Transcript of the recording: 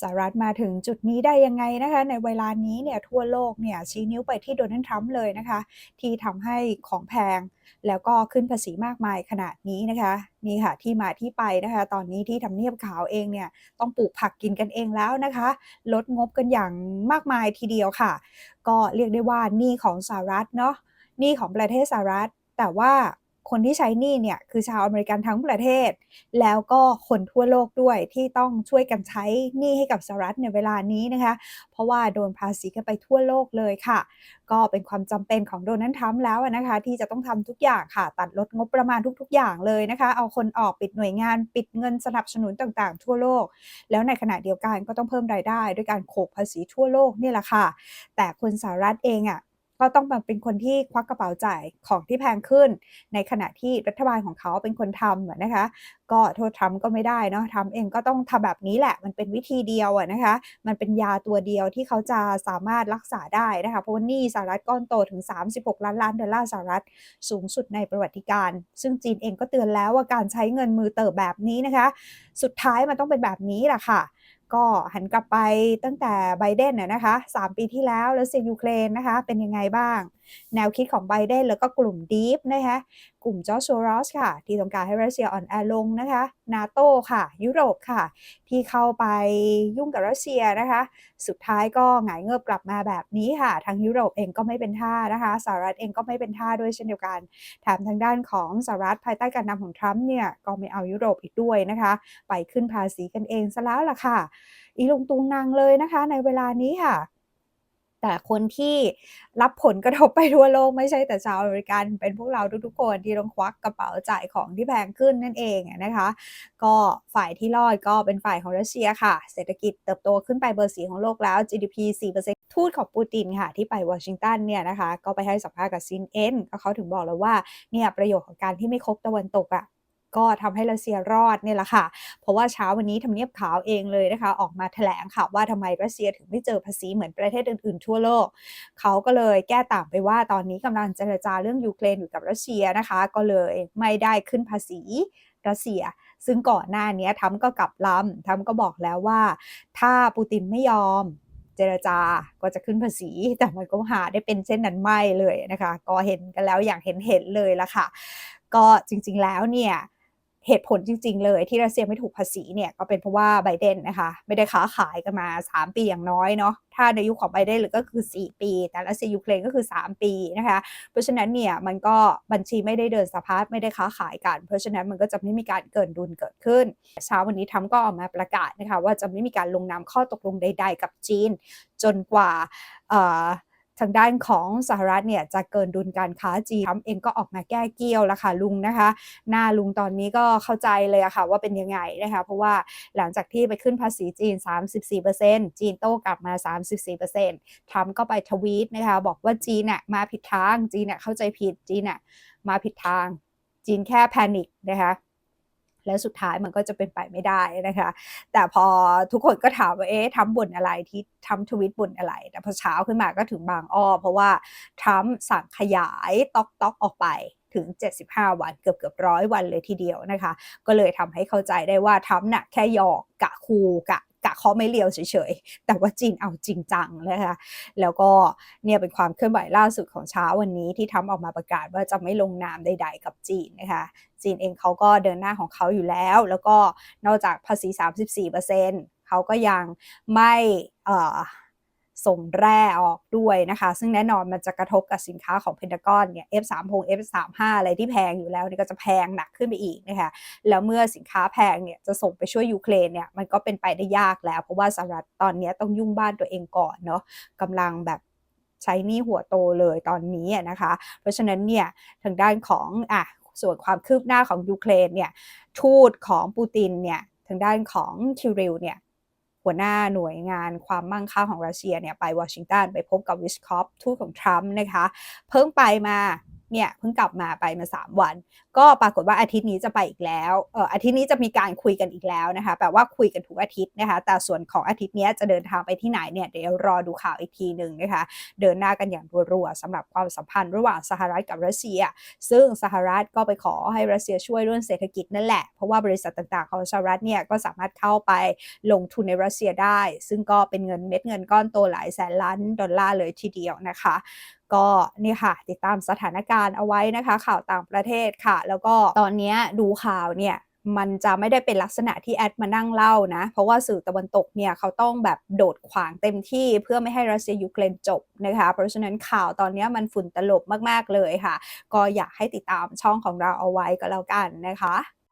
สหรัฐมาถึงจุดนี้ได้ยังไงนะคะ ในเวลานี้เนี่ยทั่วโลกเนี่ยชี้นิ้วไปที่โดนัลด์ทรัมป์เลยนะคะ ที่ทำให้ของแพงแล้วก็ขึ้นภาษีมากมายขนาดนี้นะคะ นี่ค่ะที่มาที่ไปนะคะ ตอนนี้ที่ทำเนียบขาวเองเนี่ยต้องปลูกผักกินกันเองแล้วนะคะ ลดงบกันอย่างมากมายทีเดียวค่ะ ก็เรียกได้ว่านี้ของสหรัฐเนาะนี้ของประเทศสหรัฐแต่ว่า คนที่ใช้หนี้เนี่ยคือชาวอเมริกันทั้งประเทศ แล้วก็คนทั่วโลกด้วยที่ต้องช่วยกันใช้หนี้ให้กับสหรัฐในเวลานี้นะคะ เพราะว่าโดนภาษีกันไปทั่วโลกเลยค่ะ ก็เป็นความจำเป็นของโดนัลด์ทรัมป์แล้วนะคะ ที่จะต้องทำทุกอย่างค่ะ ตัดลดงบประมาณทุก ๆ อย่างเลยนะคะ เอาคนออกปิดหน่วยงานปิดเงินสนับสนุนต่างๆ ทั่วโลก แล้วในขณะเดียวกันก็ต้องเพิ่มรายได้ ด้วยการโขกภาษีทั่วโลกนี่แหละค่ะ แต่คนสหรัฐเองอะ ก็ต้องมาเป็นคนที่ควักกระเป๋าจ่ายของที่แพงขึ้น ในขณะที่รัฐบาลของเขาเป็นคนทำอะนะคะ ก็โทษทรัมป์ก็ไม่ได้เนาะทรัมป์เองก็ต้องทำแบบนี้แหละ มันเป็นวิธีเดียวอะนะคะ มันเป็นยาตัวเดียวที่เขาจะสามารถรักษาได้นะคะ เพราะว่านี้สหรัฐก้อนโตถึง 36 ล้านล้านดอลลาร์สหรัฐสูงสุดในประวัติการ ซึ่งจีนเองก็เตือนแล้วว่าการใช้เงินมือเติบแบบนี้นะคะ สุดท้ายมันต้องเป็นแบบนี้แหละค่ะ ก็หันกลับไปตั้งแต่ไบเดนน่ยนะคะ3ปีที่แล้วรัสเซียยูเครนนะคะเป็นยังไงบ้างแนวคิดของไบเดนแล้วก็กลุ่มดีฟนะคะกลุ่มจอร์จโซรอสค่ะ ที่ต้องการให้รัสเซียอ่อนแอลงนะคะนาโตค่ะ ยุโรปค่ะ ที่เข้าไปยุ่งกับรัสเซียนะคะ สุดท้ายก็หงายเงิบกลับมาแบบนี้ค่ะ ทางยุโรปเองก็ไม่เป็นท่านะคะสหรัฐเองก็ไม่เป็นท่าด้วยเช่นเดียวกันแถมทางด้านของสหรัฐภายใต้การนำของทรัมป์เนี่ยก็ไม่เอายุโรปอีกด้วยนะคะ ไปขึ้นภาษีกันเองซะแล้วล่ะค่ะ อีลงตุงนางเลยนะคะ ในเวลานี้ค่ะ แต่คนที่รับผลกระทบไปทั่วโลกไม่ใช่แต่ชาวอเมริกัน เป็นพวกเราทุกๆคนที่ต้องควักกระเป๋าจ่ายของที่แพงขึ้นนั่นเองนะคะ ก็ฝ่ายที่รอดก็เป็นฝ่ายของรัสเซียค่ะ เศรษฐกิจเติบโตขึ้นไปเบอร์4ของโลกแล้ว GDP 4%ทูตของปูตินค่ะ ที่ไปวอชิงตันเนี่ยนะคะ ก็ไปให้สัมภาษณ์กับ CNN ก็เขาถึงบอกแล้วว่าเนี่ยประโยชน์ของการที่ไม่คบตะวันตกอะ ก็ทำให้รัสเซียรอดเนี่ยแหละค่ะ เพราะว่าเช้าวันนี้ทำเนียบขาวเองเลยนะคะ ออกมาแถลงค่ะว่าทำไมรัสเซียถึงไม่เจอภาษีเหมือนประเทศอื่นๆทั่วโลก เขาก็เลยแก้ต่างไปว่าตอนนี้กำลังเจรจาเรื่องยูเครนอยู่กับรัสเซียนะคะ ก็เลยไม่ได้ขึ้นภาษีรัสเซีย ซึ่งก่อนหน้านี้ทรัมป์ก็กลับลำทรัมป์ก็บอกแล้วว่า ถ้าปูตินไม่ยอมเจรจาก็จะขึ้นภาษี แต่มันก็หาได้เป็นเช่นนั้นไม่เลยนะคะ ก็เห็นกันแล้วอย่างเห็นเห็นเลยละค่ะ ก็จริงๆแล้วเนี่ย เหตุผลจริง ๆ เลยที่รัสเซียไม่ถูกภาษีเนี่ยก็เป็นเพราะว่าไบเดนนะคะ ไม่ได้ค้าขายกันมา 3 ปีอย่างน้อยเนาะถ้าในยุคของไบเดนหรือก็คือ 4 ปี แต่รัสเซียยูเครนก็คือ 3 ปีนะคะ เพราะฉะนั้นเนี่ยมันก็บัญชีไม่ได้เดินสะพัดไม่ได้ค้าขายกัน เพราะฉะนั้นมันก็จะไม่มีการเกินดุลเกิดขึ้น เช้าวันนี้ทรัมก็ออกมาประกาศนะคะว่าจะไม่มีการลงนามข้อตกลงใด ๆ กับจีน จนกว่า ทางด้านของสหรัฐเนี่ยจะเกินดุลการค้าจีนทรัมป์เองก็ออกมาแก้เกี้ยวแล้วค่ะลุงนะคะ หน้าลุงตอนนี้ก็เข้าใจเลยอะค่ะว่าเป็นยังไงนะคะ เพราะว่าหลังจากที่ไปขึ้นภาษีจีน 34%จีนโต้กลับมา 34%ทรัมป์ก็ไปทวีตนะคะ บอกว่าจีนน่ะมาผิดทางจีนน่ะเข้าใจผิดจีนน่ะมาผิดทาง จีนแค่แพนิคนะคะ แล้วสุดท้ายมันก็จะเป็นไปไม่ได้นะคะ แต่พอทุกคนก็ถามว่าเอ๊ะทำบ่นอะไรที่ทำทวิตบ่นอะไร แต่พอเช้าขึ้นมาก็ถึงบางอ้อ เพราะว่าทรัมป์สั่งขยายต๊อกต๊อกออกไปถึง 75 วันเกือบเกือบร้อยวันเลยทีเดียวนะคะ ก็เลยทำให้เข้าใจได้ว่าทรัมป์น่ะแค่หยอกกะคูกะ กะเคาไม่เลียวเฉยๆ แต่ว่าจีนเอาจริงจังนะคะแล้วก็เนี่ยเป็นความเคลื่อนไหวล่าสุดของเช้าวันนี้ที่ทำออกมาประกาศว่าจะไม่ลงนามใด ๆ กับจีนนะคะจีนเองเขาก็เดินหน้าของเขาอยู่แล้ว แล้วก็นอกจากภาษี 34%เขาก็ยังไม่เอ่อ ส่งแร่ออกด้วยนะคะ ซึ่งแน่นอนมันจะกระทบกับสินค้าของเพนทากอนเนี่ย F3 พง F35 อะไรที่แพงอยู่แล้วนี่ก็จะแพงหนักขึ้นไปอีกนะคะ แล้วเมื่อสินค้าแพงเนี่ยจะส่งไปช่วยยูเครนเนี่ยมันก็เป็นไปได้ยากแล้ว เพราะว่าสหรัฐตอนนี้ต้องยุ่งบ้านตัวเองก่อนเนาะกำลังแบบใช้หนี้หัวโตเลยตอนนี้นะคะ เพราะฉะนั้นเนี่ยทางด้านของอะส่วนความคืบหน้าของยูเครนเนี่ยทูตของปูตินเนี่ยทางด้านของคิริลเนี่ย หัวหน้าหน่วยงานความมั่งคั่งของรัสเซียเนี่ยไปวอชิงตันไปพบกับวิสคอปทูตของทรัมป์นะคะ เพิ่งไปมา เนี่ยเพิ่งกลับมาไปมา 3 วัน ก็ปรากฏว่าอาทิตย์นี้จะไปอีกแล้วเอ่ออาทิตย์นี้จะมีการคุยกันอีกแล้วนะคะแปลว่าคุยกันทุกอาทิตย์นะคะ แต่ส่วนของอาทิตย์นี้จะเดินทางไปที่ไหนเนี่ยเดี๋ยวรอดูข่าวอีกทีหนึ่งนะคะ เดินหน้ากันอย่างรัวๆสำหรับความสัมพันธ์ระหว่างสหรัฐกับรัสเซีย ซึ่งสหรัฐก็ไปขอให้รัสเซียช่วยเรื่องเศรษฐกิจนั่นแหละเพราะว่าบริษัทต่างๆของสหรัฐเนี่ยก็สามารถเข้าไปลงทุนในรัสเซียได้ ซึ่งก็เป็นเงินเม็ดเงินก้อนโตหลายแสนล้านดอลลาร์เลยทีเดียวนะคะ ก็นี่ค่ะ ติดตามสถานการณ์เอาไว้นะคะ ข่าวต่างประเทศค่ะ แล้วก็ตอนนี้ดูข่าวเนี่ยมันจะไม่ได้เป็นลักษณะที่แอดมานั่งเล่านะ เพราะว่าสื่อตะวันตกเนี่ยเขาต้องแบบโดดขวางเต็มที่เพื่อไม่ให้รัสเซียยูเครนจบนะคะ เพราะฉะนั้นข่าวตอนนี้มันฝุ่นตลบมากๆเลยค่ะ ก็อยากให้ติดตามช่องของเราเอาไว้ก็แล้วกันนะคะ